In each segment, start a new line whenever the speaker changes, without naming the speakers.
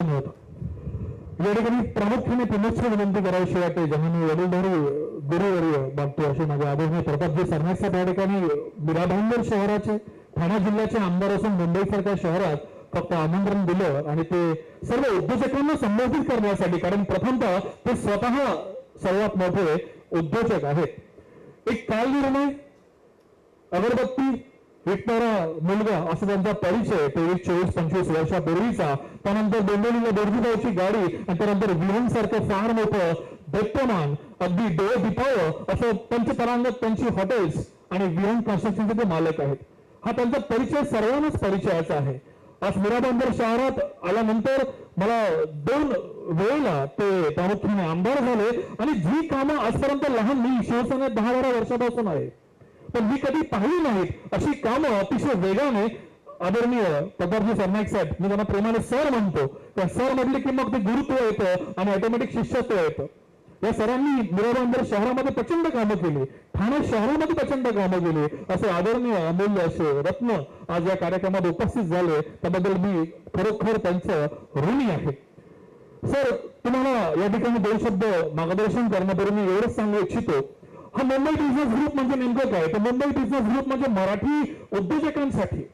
या ठिकाणी प्रामुख्याने पुनश्च विनंती करायची वाटते जमिनी वडीलधारी गुरुवर्य मागतो असे माझे आदरणीय प्रतापजी सरनाईक साहेब या ठिकाणी बिराभांगर शहराचे ठाणे जिल्ह्याचे आमदार असून मुंबईसारख्या शहरात फक्त आमंत्रण दिलं आणि ते सर्व उद्योजकांना संबोधित करण्यासाठी कारण प्रथमतः ते स्वतः सर्वात मोठे उद्योजक आहेत एक काल निर्णय अगरबत्ती विकणारा मुलगा असा त्यांचा परिचय तेवीस चोवीस पंचवीस वर्षापूर्वीचा. त्यानंतर दोंडोलीला दोरजीबाईची गाडी आणि त्यानंतर विहन सारखं फार मोठं दत्तमान अगदी डोळे दिपावं असं पंचपरांगत त्यांची हॉटेल्स आणि विहन कन्स्ट्रक्शनचे ते मालक आहेत. हा त्यांचा परिचय सर्वांनाच परिचयाचा आहे. आज मीराबांदर शहरात आल्यानंतर मला दोन वेळेला ते प्रामुख्याने आमदार झाले आणि जी कामं आजपर्यंत लहान मी शिवसेनेत दहा बारा वर्षापासून आहे. पण मी कधी पाहिली नाहीत अशी कामं अतिशय वेगाने आदरणीय पदार्थी सरनाईक साहेब मी त्यांना प्रेमाने सर म्हणतो. त्या सर म्हटले की मग ते गुरुत्व येतं आणि ऑटोमॅटिक शिष्यत्व येतं. या सरांनी मिराबांदर शहरामध्ये प्रचंड कामं केली. ठाणे शहरामध्ये प्रचंड कामं केली. असे आदरणीय अमूल्य असे रत्न आज या कार्यक्रमात उपस्थित झाले. त्याबद्दल मी खरोखर त्यांचं ऋणी आहे. सर तुम्हाला या ठिकाणी दोन शब्द मार्गदर्शन करण्यापूर्वी एवढंच सांगू इच्छितो. हा मुंबई बिझनेस ग्रुप म्हणजे नेमकं काय? तर मुंबई बिझनेस ग्रुप म्हणजे मराठी उद्योजकांसाठी.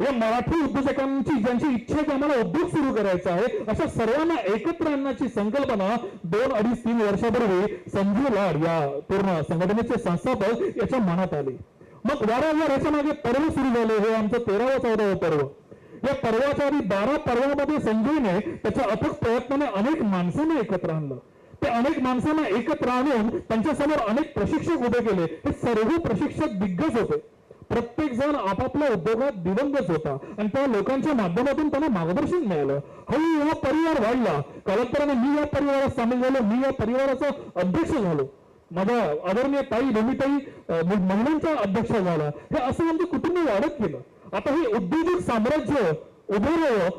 या मराठी उद्योजकांची ज्यांची इच्छा आहे की आम्हाला उद्योग सुरू करायचा आहे अशा सर्वांना एकत्र आणण्याची संकल्पना दोन अडीच तीन वर्षापूर्वी संजू लाड या पूर्ण संघटनेचे संस्थापक याच्या मनात आले. मग वारंवार याच्या मागे पर्व सुरू झाले हे आमचं तेरावं चौदावं पर्व. या पर्वाच्या आधी बारा पर्वामध्ये संजयने त्याच्या अथक प्रयत्नाने अनेक माणसांना एकत्र आणलं. ते अनेक माणसांना एकत्र आणून त्यांच्यासमोर अनेक प्रशिक्षक उभे केले. हे सर्व प्रशिक्षक दिग्गज होते. प्रत्येक जण आपापल्या उद्योगात दिवंगत होता. आणि त्या लोकांच्या माध्यमातून त्यांना मार्गदर्शन मिळालं. हळू हा परिवार वाढला. कालांतराने मी या परिवारात सामील झालो. मी या परिवाराचा अध्यक्ष झालो. माझ्या आदरणीय ताई भूमिताई महिलांचा अध्यक्ष झाला. हे असं आमचं कुटुंब वाढत गेलं. आता हे उद्योजक साम्राज्य उभं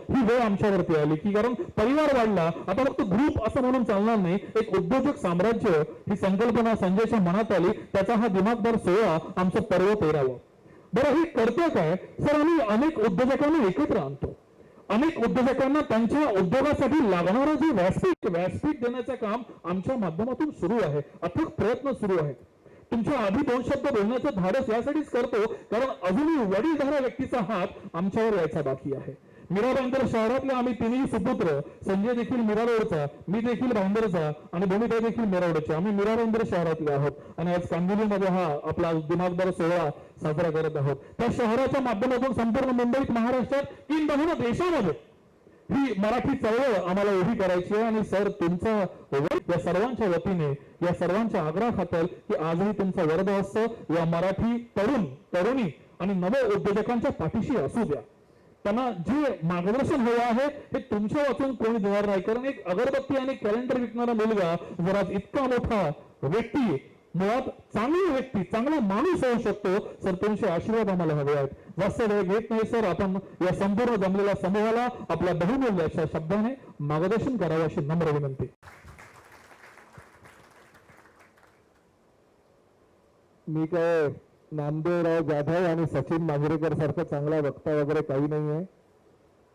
ही वेळ आमच्यावरती आली. की कारण परिवार वाढला. आता फक्त ग्रुप असं म्हणून चालणार नाही. एक उद्योजक साम्राज्य ही संकल्पना संजयच्या मनात आली. त्याचा हा दिमागदार सोहळा आमचं पर्व पेरावा बरं हे करतो काय? सर आम्ही अनेक उद्योजकांना एकत्र आणतो. अनेक उद्योजकांना त्यांच्या उद्योगासाठी लागणारं जे व्यासपीठ व्यासपीठ देण्याचं काम आमच्या माध्यमातून सुरू आहे. अथक प्रयत्न सुरू आहेत. तुमच्या आधी दोन शब्द बोलण्याचं धाडस यासाठीच करतो कारण अजूनही वडीलधारा व्यक्तीचा हात आमच्यावर यायचा बाकी आहे. मीरा भाईंदर शहरातले आम्ही तिन्ही सुपुत्र संजय देखील मिरारोडचा मी देखील भाईंदरचा आणि भूमिका देखील मीरा आम्ही मीरा भाईंदर शहरातले आहोत आणि आज कांदिवलीमध्ये हा आपला दिमागदार सोहळा साजरा करत आहोत. त्या शहराच्या माध्यमातून संपूर्ण मुंबईत महाराष्ट्रात किंबहुना देशामध्ये ही मराठी चळवळ आम्हाला उभी करायची आहे आणि सर तुमचा या सर्वांच्या वतीने या सर्वांच्या आग्रह खातर की आजही तुमचा वर्ध असतो. या मराठी तरुण तरुणी आणि नव उद्योजकांच्या पाठीशी असू द्या. त्यांना जे मार्गदर्शन हवं आहे हे तुमच्या वाचून कोणी देणार नाही. कारण एक अगरबत्ती आणि कॅलेंडर विकणारा मुलगा जर आज इतका मोठा व्यक्ती मुळात चांगली व्यक्ती चांगला माणूस होऊ शकतो. सर तुमचे आशीर्वाद आम्हाला हवे आहेत. जास्त वेळ घेत नाही सर. आपण या संपूर्ण जमलेल्या समूहाला आपल्या बहुमूल्य अशा शब्दाने मार्गदर्शन करावं अशी नम्र विनंती.
मी काय नामदेवराव जाधव आणि सचिन मांजरेकर सारखा चांगला वक्ता वगैरे काही नाही आहे.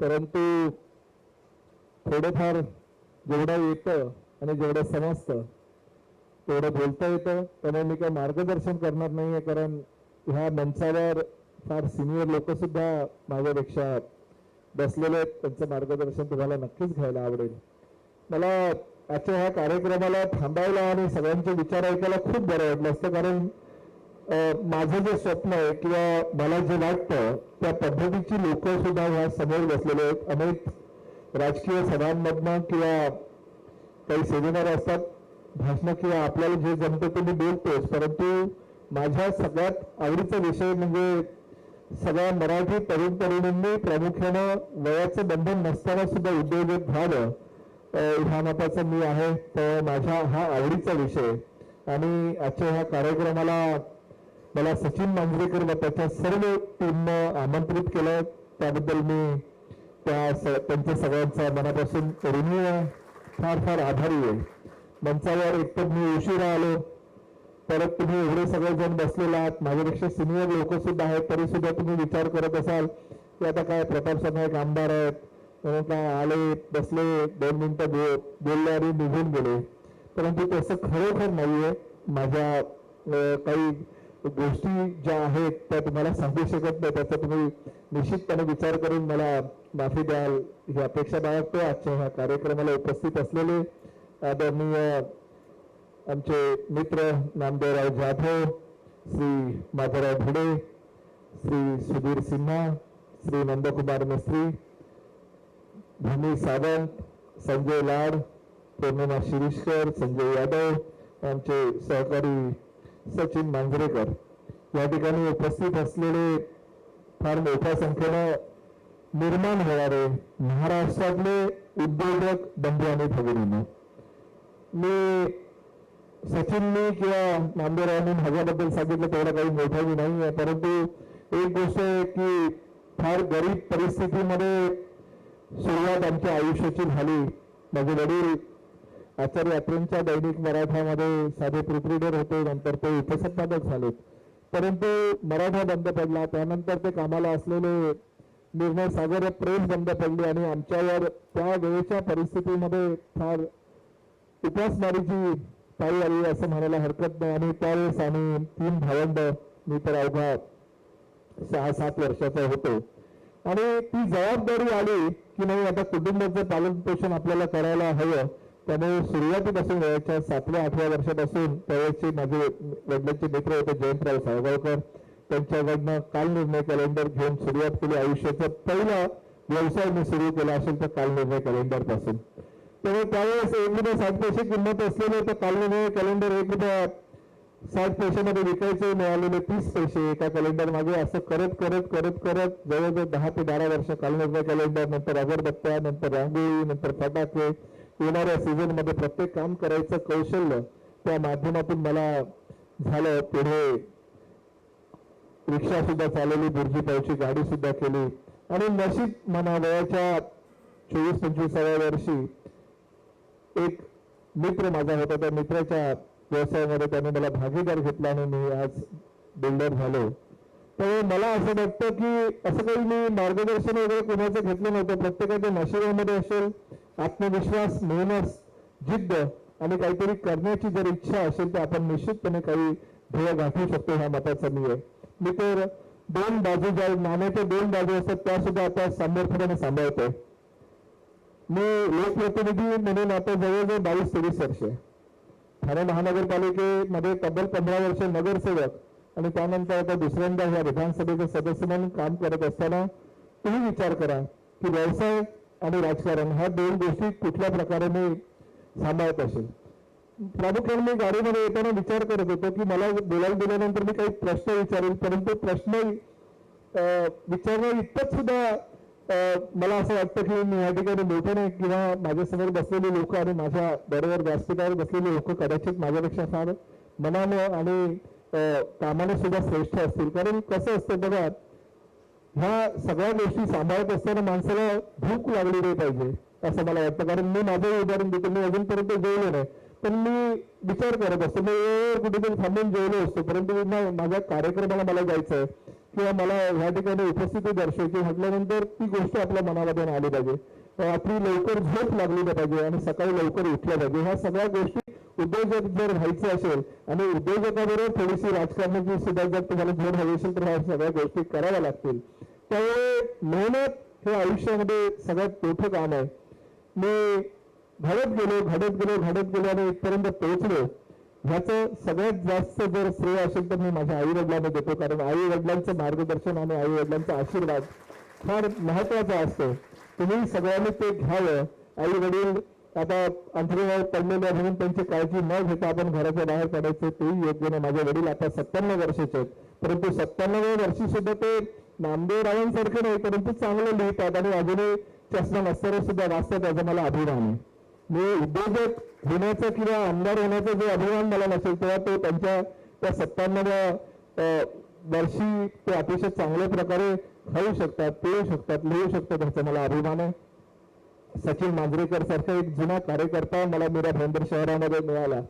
परंतु थोडंफार जेवढं येतं आणि जेवढं समजतं तेवढं बोलता येतं. त्यामुळे मी काय मार्गदर्शन करणार नाही आहे कारण ह्या मंचावर फार सिनियर लोक सुद्धा माझ्यापेक्षा बसलेले आहेत. त्यांचं मार्गदर्शन तुम्हाला नक्कीच घ्यायला आवडेल. मला आजच्या ह्या कार्यक्रमाला थांबायला आणि सगळ्यांचे विचार ऐकायला खूप बरं वाटलं असतं. कारण माझं जे स्वप्न आहे किंवा मला जे वाटतं त्या पद्धतीची लोक सुद्धा ह्या समोर बसलेले आहेत. अनेक राजकीय सभांमधनं किंवा काही सेमिनार असतात. भाषणं किंवा आपल्याला जे जमतं ते मी बोलतोच. परंतु माझ्या सगळ्यात आवडीचा विषय म्हणजे सगळ्या मराठी तरुण तरुणींनी प्रामुख्यानं वयाचं बंधन नसताना सुद्धा उद्योजक व्हावं ह्या मताचं मी आहे तर माझ्या हा आवडीचा विषय. आणि आजच्या ह्या कार्यक्रमाला मला सचिन मांजरेकर व त्याच्या सर्व टीमनं आमंत्रित केलं. त्याबद्दल मी त्या स- त्यांच्या सगळ्यांचा मनापासून ऋणी आहे फार फार आभारी आहे. मंचावर एकतर मी उशिरा आलो परत तुम्ही एवढे सगळेजण बसलेले आहात. माझ्यापेक्षा सिनियर लोक सुद्धा आहेत तरी सुद्धा तुम्ही विचार करत असाल की आता काय प्रताप सरनाईक आमदार आहेत म्हणून काय आले बसले दोन मिनिटं बो- बोलले आणि निघून गेले. परंतु तसं खरोखर नाहीये. माझ्या काही गोष्टी ज्या आहेत त्या तुम्हाला सांगू शकत नाही. त्याचा तुम्ही निश्चितपणे विचार करून मला माफी द्याल. ही अपेक्षा बाळगतो आजच्या ह्या कार्यक्रमाला उपस्थित असलेले आदरणीय आमचे मित्र नामदेवराव जाधव, श्री माधवराव भिडे, श्री सुधीर सिन्हा, श्री नंदकुमार मिस्त्री, भूमी सावंत, संजय लाड, पौर्णिमा शिरीषकर, संजय यादव, आमचे सहकारी सचिन मांजरेकर. या ठिकाणी उपस्थित असलेले फार मोठ्या संख्येनं निर्माण होणारे महाराष्ट्रातले उद्योजक बंधू आणि भगिनींनो, मी सचिनने किंवा नामदेवरावांनी माझ्याबद्दल सांगितलं तेवढं काही मोठं मी नाही आहे. परंतु एक गोष्ट आहे की फार गरीब परिस्थितीमध्ये सुरुवात आमच्या आयुष्याची झाली. माझे वडील आचार्य यात्रेंच्या दैनिक मराठामध्ये साधे प्रिप्रिडर होते नंतर ते उपसंपादक झाले परंतु मराठा बंद पडला. त्यानंतर ते कामाला असलेले निर्णय सागर प्रेस बंद पडली आणि आमच्यावर त्या वेळेच्या परिस्थितीमध्ये फार उपासमारीची ताई आली असं म्हणायला हरकत नाही. आणि त्यावेळेस आम्ही तीन भावंड मी तर अवघा सहा सात वर्षाचा होतो. आणि ती जबाबदारी आली की नाही आता कुटुंबाचं पालन पोषण आपल्याला करायला हवं. त्यामुळे सुरुवातीपासून वयाच्या सातव्या आठव्या वर्षापासून त्यावेळेचे माझे वडिलांचे मित्र होते जयंतराव साळगावकर. त्यांच्याकडनं काल निर्णय कॅलेंडर घेऊन सुरुवात केली. आयुष्याचा पहिला व्यवसाय मी सुरू केला असेल तर काल निर्णय कॅलेंडरपासून. त्यामुळे त्यावेळेस एक रुपये साठ पैसे किंमत असलेले तर कालने कॅलेंडर एक रुपया साठ पैशामध्ये विकायचे मिळालेले तीस पैसे एका कॅलेंडर मागे. असं करत करत करत करत जवळजवळ दहा ते बारा वर्ष कालनिर्णय कॅलेंडर नंतर अगरबत्त्या नंतर रांगोळी नंतर फटाके. येणाऱ्या सीझनमध्ये प्रत्येक काम करायचं कौशल्य त्या माध्यमातून मला झालं. पुढे रिक्षा सुद्धा चालवली बुर्जी पावची गाडी सुद्धा केली. आणि नशीब म्हणा वयाच्या चोवीस पंचवीसाव्या वर्षी एक मित्र माझा होता त्या मित्राच्या व्यवसायामध्ये त्याने मला भागीदार घेतला आणि मी आज बिल्डर झालो. त्यामुळे मला असं वाटतं की असं काही मी मार्गदर्शन वगैरे कोणाचं घेतलं नव्हतं. प्रत्येकाच्या नशिबामध्ये असेल आत्मविश्वास मेहनत जिद्द आणि काहीतरी करण्याची जर इच्छा असेल तर आपण निश्चितपणे काही ध्येय गाठू शकतो ह्या मताचा मी आहे. मी तर दोन बाजू ज्या नाण्याच्या दोन बाजू असतात त्या सुद्धा आता समोरपणे सांभाळतोय. मी लोकप्रतिनिधी म्हणून आता जवळजवळ बावीस तेवीस वर्ष. आहे ठाणे महानगरपालिकेमध्ये तब्बल पंधरा वर्ष नगरसेवक आणि त्यानंतर आता दुसऱ्यांदा ह्या विधानसभेचे सदस्य म्हणून काम करत असताना तुम्ही विचार करा की व्यवसाय आणि राजकारण ह्या दोन गोष्टी कुठल्या प्रकारे मी सांभाळत असेल. प्रामुख्याने मी गाडीमध्ये येताना विचार करत होतो की मला बोलायला दिल्यानंतर मी काही प्रश्न विचारेल परंतु प्रश्न अं, विचारणं इतकंच सुद्धा मला असं वाटतं की मी या ठिकाणी मोठं नाही किंवा माझ्यासमोर बसलेले लोक आणि माझ्या बरोबर व्यासपीठावर बसलेले लोक कदाचित माझ्यापेक्षा फार मनानं आणि कामाने सुद्धा श्रेष्ठ असतील. कारण कसं असतं बघा ह्या सगळ्या गोष्टी सांभाळत असताना माणसाला भूक लागली नाही पाहिजे असं मला वाटतं. कारण मी माझं उदाहरण देतो मी अजूनपर्यंत जेवलो नाही. पण मी विचार करत असतो मी कुठेतरी थांबून जेवलो असतो. परंतु माझ्या कार्यक्रमाला मला जायचं आहे किंवा मला ह्या ठिकाणी उपस्थिती दर्शवायची म्हटल्यानंतर ती गोष्ट आपल्या मनामध्ये आली पाहिजे. रात्री लवकर झोप लागली नाही पाहिजे आणि सकाळी लवकर उठल्या पाहिजे. ह्या सगळ्या गोष्टी उद्योजक जर व्हायचं असेल आणि उद्योजकाबरोबर थोडीशी राजकारणाची सुद्धा जर तुम्हाला जोड हवी असेल तर ह्या सगळ्या गोष्टी कराव्या लागतील. त्यामुळे मेहनत हे आयुष्यामध्ये सगळ्यात मोठं काम आहे. मी घडत गेलो घडत गेलो घडत गेलो आणि इथपर्यंत पोहोचलो. ह्याचं सगळ्यात जास्त जर श्रेय असेल तर मी माझ्या आई वडिलांना देतो. कारण आई वडिलांचं मार्गदर्शन आणि आई वडिलांचा आशीर्वाद फार महत्त्वाचा असतो. तुम्ही सगळ्यांनी ते घ्यावं. आई वडील आता अंथरुणावर पडलेले म्हणून त्यांची काळजी न घेता आपण घराच्या बाहेर पडायचं तेही योग्य नाही. माझे वडील आता सत्त्याण्णव वर्षाचे आहेत. परंतु सत्त्याण्णव वर्षी सुद्धा ते नामदेवरावांसारखे नाही परंतु चांगलं लिहितात. आणि अजूनही चष्मा नसताना सुद्धा वाचतात याचा मला अभिमान आहे. मी उद्योजक होण्याचं किंवा आमदार होण्याचा जो अभिमान मला नसेल तेव्हा तो त्यांच्या त्या सत्त्याण्णव्या वर्षी ते अतिशय चांगल्या प्रकारे खाऊ शकतात पिळू शकतात लिहू शकतात ह्याचा मला अभिमान आहे. सचिन मांजरेकर सारखा एक जुना कार्यकर्ता मला मीरा भाईंदर शहरामध्ये मिळाला.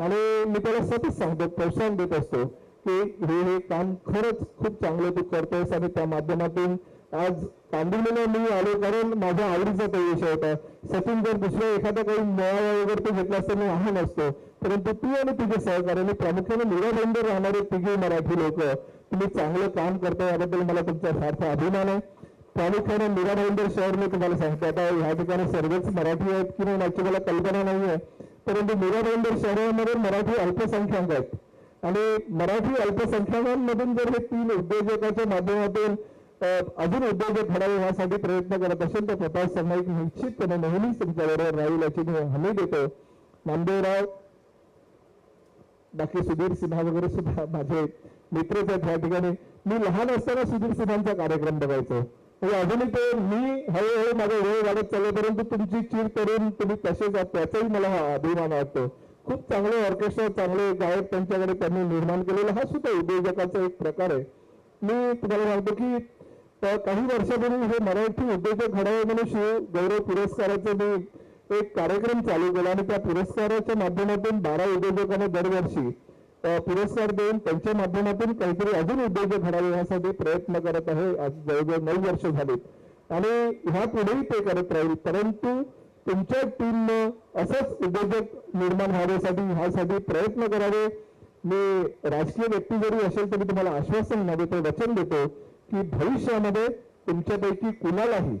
आणि मी त्याला सतत सांगतो प्रोत्साहन देत असतो की हे हे काम खरंच खूप चांगलं तू करतोयस आणि त्या माध्यमातून आज कांदिवलीला मी आलो कारण माझ्या आवडीचा तो विषय होता. सचिन जर दुसऱ्या एखादा काही मेळावा वगैरे तो घेतला असता मी हा नसतो परंतु तू आणि तुझे सहकार्याने प्रामुख्याने निराबंदर राहणारे तिघे मराठी लोक. तुम्ही चांगलं काम करता याबद्दल मला तुमचा फारसा अभिमान आहे. प्रामुख्याने मीरा भाईंदर शहर मी तुम्हाला सांगतो आता ह्या ठिकाणी सर्वच मराठी आहेत की नाही याची मला कल्पना नाही आहे. परंतु मीरा भाईंदर शहरामध्ये मराठी अल्पसंख्याक आहेत. आणि मराठी अल्पसंख्याकांमधून जर हे तीन उद्योजकाच्या माध्यमातून अजून उद्योजक घडावे यासाठी प्रयत्न करत असेल तर प्रकाश सरनाईक निश्चितपणे नेहमीच तुमच्याबरोबर राहील याची मी हमी देतो. नामदेवराव बाकी सुधीर सिन्हा वगैरे सुद्धा माझे मित्रच आहेत या ठिकाणी. मी लहान असताना सुधीर सिन्हांचा कार्यक्रम बघायचो. म्हणजे अजूनही ते मी हळूहळू माझा वेळ वाढत चाललो परंतु तुमची चिर करून तुम्ही तसेच आहात त्याचाही मला हा अभिमान वाटतो. खूप चांगले ऑर्केस्ट्रा चांगले गायक त्यांच्याकडे त्यांनी निर्माण केलेला हा सुद्धा उद्योजकाचा एक प्रकार आहे. मी तुम्हाला सांगतो की काही वर्षापूर्वी हे मराठी उद्योजक घडावे म्हणून शिव गौरव पुरस्काराचा मी एक कार्यक्रम चालू केला आणि त्या पुरस्काराच्या माध्यमातून बारा उद्योजकांना दरवर्षी पुरस्कार देऊन त्यांच्या माध्यमातून काहीतरी अजून उद्योजक घडावे यासाठी प्रयत्न करत आहे. आज जवळजवळ नऊ वर्ष झालीत आणि ह्या पुढेही ते करत राहील. परंतु तुमच्या टीमनं असंच उद्योजक निर्माण व्हावेसाठी ह्यासाठी प्रयत्न करावे. मी राजकीय व्यक्ती जरी असेल तरी तुम्हाला आश्वासन न देतो वचन देतो. की भविष्यामध्ये तुमच्यापैकी कुणालाही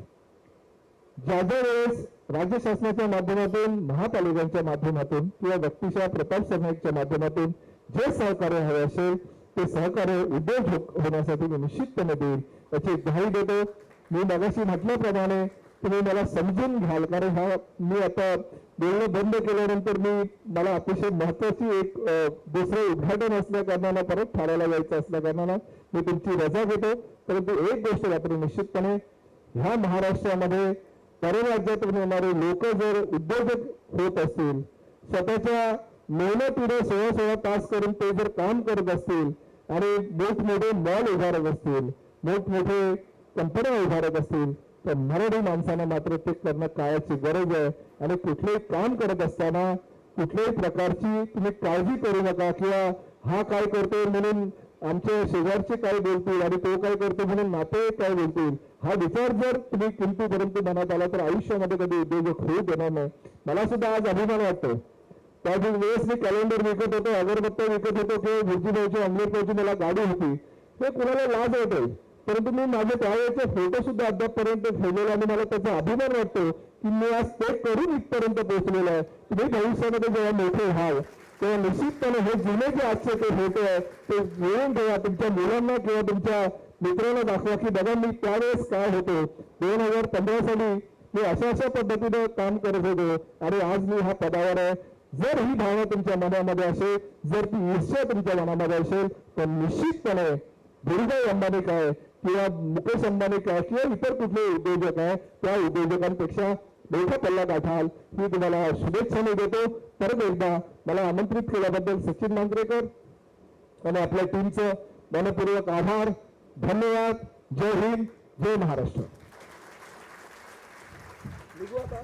ज्या ज्या वेळेस राज्य शासनाच्या माध्यमातून महापालिकांच्या माध्यमातून किंवा व्यक्तिशा प्रताप सरनाईकच्या माध्यमातून जे सहकार्य हवे असेल ते सहकार्य उद्योग हो-, होण्यासाठी मी निश्चितपणे देईल. याची ग्वाही देतो. मी मगाशी म्हटल्याप्रमाणे तुम्ही मला समजून घ्याल. कारण हा मी आता बोलणं बंद केल्यानंतर मी मला अतिशय महत्वाची एक दुसरं उद्घाटन असल्या कारणानं परत ठाण्याला जायचं असल्या कारणाला मी तुमची रजा घेतो. परंतु एक गोष्ट मात्र निश्चितपणे ह्या महाराष्ट्रामध्ये परराज्यातून येणारे लोक जर उद्योजक होत असतील स्वतःच्या मेहनतीने सोळा सोळा तास करून ते जर काम करत असतील आणि मोठमोठे मॉल उभारत असतील मोठमोठे कंपन्या उभारत असतील तर मराठी माणसांना मात्र ते करणं काळाची गरज आहे. आणि कुठलेही काम करत असताना कुठल्याही प्रकारची तुम्ही काळजी करू नका किंवा हा काय करतोय म्हणून आमचे शेजारचे काय बोलतील आणि तो काय करतो म्हणून नाते काय बोलतील? हा विचार जर तुम्ही किमतीपर्यंत मनात आला तर आयुष्यामध्ये कधी उद्योजक होऊ देणार नाही. मला सुद्धा आज अभिमान वाटतो त्या वेळेस मी कॅलेंडर विकत होतो अगरबत्त्या विकत होतो किंवा गुरुजीभाऊची अंबेडकरची मला गाडी होती. ते कुणाला लाज वाटेल परंतु मी माझे त्यावेळेचे फोटो सुद्धा अद्यापपर्यंत ठेवलेला आणि मला त्याचा अभिमान वाटतो की मी आज ते करून इथपर्यंत पोहोचलेलो आहे. तुम्ही भविष्यामध्ये जेव्हा मोठे व्हाल तेव्हा निश्चितपणे हे जुने जे आजचे ते फोटो आहे ते घेऊन ठेवा. तुमच्या मुलांना किंवा तुमच्या मित्रांना दाखवा की बघा मी त्यावेळेस काय होतो. दोन हजार पंधरा साली मी अशा अशा पद्धतीने काम करत होतो आणि आज मी ह्या पदावर आहे. जर ही भावना तुमच्या मनामध्ये असेल जर ती ईर्ष्या तुमच्या मनामध्ये असेल तर निश्चितपणे धीरुभाई अंबानी काय? किंवा मुकेश अंबानी काय? किंवा इतर कुठले उद्योजक आहे त्या उद्योजकांपेक्षा मोठा पल्ला गाठाल ही तुम्हाला शुभेच्छा मी देतो. परत एकदा मला आमंत्रित केल्याबद्दल सचिन मांजरेकर आणि आपल्या टीमचं मनपूर्वक आभार. धन्यवाद. जय हिंद. जय महाराष्ट्र. निघू आता.